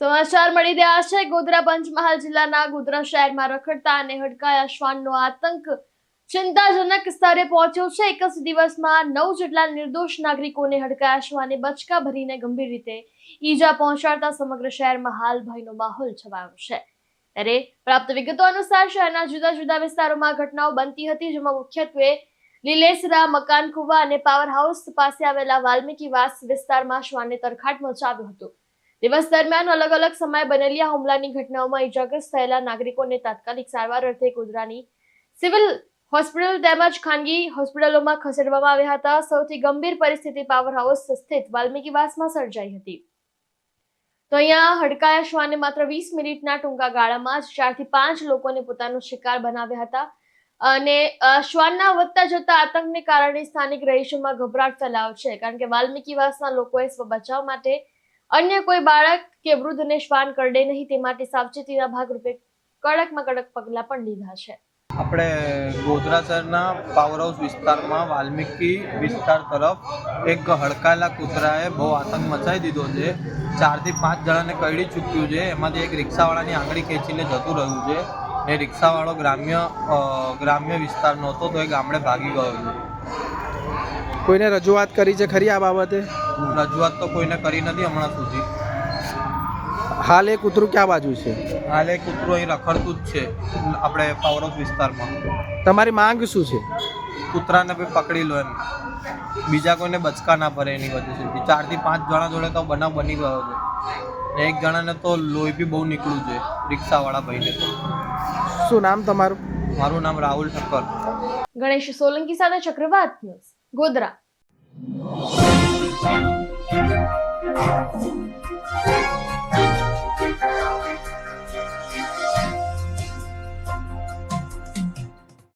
સમાચાર મળી રહ્યા છે. ગોધરા પંચમહાલ જિલ્લાના ગોધરા શહેરમાં રખડતા અને હડકાયા શ્વાનનો આતંક ચિંતાજનક સ્તરે પહોંચ્યો છે. એક જ દિવસમાં નવ જેટલા નિર્દોષ નાગરિકોને હડકાયા શ્વાને બચકા ભરીને ગંભીર રીતે ઈજા પહોંચાડતા સમગ્ર શહેરમાં હાલ ભયનો માહોલ છવાયો છે. ત્યારે પ્રાપ્ત વિગતો અનુસાર શહેરના જુદા જુદા વિસ્તારોમાં ઘટનાઓ બનતી હતી, જેમાં મુખ્યત્વે લીલેસરા મકાન કુવા અને પાવર હાઉસ પાસે આવેલા વાલ્મીકી વાસ વિસ્તારમાં શ્વાને તરખાટ મચાવ્યો હતો. દિવસ દરમિયાન અલગ અલગ સમયે બનેલી આ હુમલાની ઘટનાઓમાં ઇજાગ્રસ્ત થયેલા નાગરિકોને તાત્કાલિક સારવાર અર્થે ગોધરાની સિવિલ હોસ્પિટલ તેમજ ખાનગી હોસ્પિટલોમાં ખસેડવામાં આવ્યા હતા. સૌથી ગંભીર પરિસ્થિતિ પાવર હાઉસ સ્થિત વાલ્મીકીવાસમાં સર્જાઈ હતી. તો અહીંયા હડકાયા શ્વાને માત્ર વીસ મિનિટના ટૂંકા ગાળામાં જ ચારથી પાંચ લોકોને પોતાનો શિકાર બનાવ્યા હતા. અને શ્વાનના વધતા જતા આતંકને કારણે સ્થાનિક રહીશોમાં ગભરાટ ફેલાવ છે. કારણ કે વાલ્મીકીવાસના લોકોએ સ્વ બચાવ માટે અન્ય કોઈ બાળક કે વૃદ્ધને શ્વાન કરડે નહીં તે માટે સાવચેતીના ભાગરૂપે કડકમાં કડક પગલાં પણ લીધા છે. આપણે ગોધરા શહેરના પાવર હાઉસ વિસ્તારમાં વાલ્મીકી વિસ્તાર તરફ એક હડકાયેલા કૂતરાએ બહુ આતંક મચાવી દીધો છે. ચારથી પાંચ જણાને કરડી ચૂક્યું છે. એમાંથી એક રિક્ષાવાળાની આંગળી ખેંચીને જતું રહ્યું છે. એ રિક્ષાવાળો ગ્રામ્ય ગ્રામ્ય વિસ્તારનો હતો તો એ ગામડે ભાગી ગયો છે. કોઈને રજૂઆત કરી છે ખરી આ બાબતે? રજૂઆત તો કોઈને કરી નથી હમણાં સુધી. હાલ એ કૂતરું ક્યાં બાજુ છે? હાલ એ કૂતરું અહીં રખડતું જ છે આપણે પાવર વિસ્તારમાં. તમારી માંગ શું છે? કૂતરાને બી પકડી લો એમ. બીજા કોઈને બચકા ના ભરે એની વજહ સુધી. ચારથી પાંચ જણા જોડે તો બનાવ બની ગયો છે. ને એક જણાને તો લોહી બી બહુ નીકળ્યું છે રિક્ષાવાળા ભાઈને તો. શું નામ તમારું? મારું નામ રાહુલ ઠક્કર. ગણેશ સોલંકી સાથે ચક્રવાત ન્યૂઝ ગોધરા. Thank you.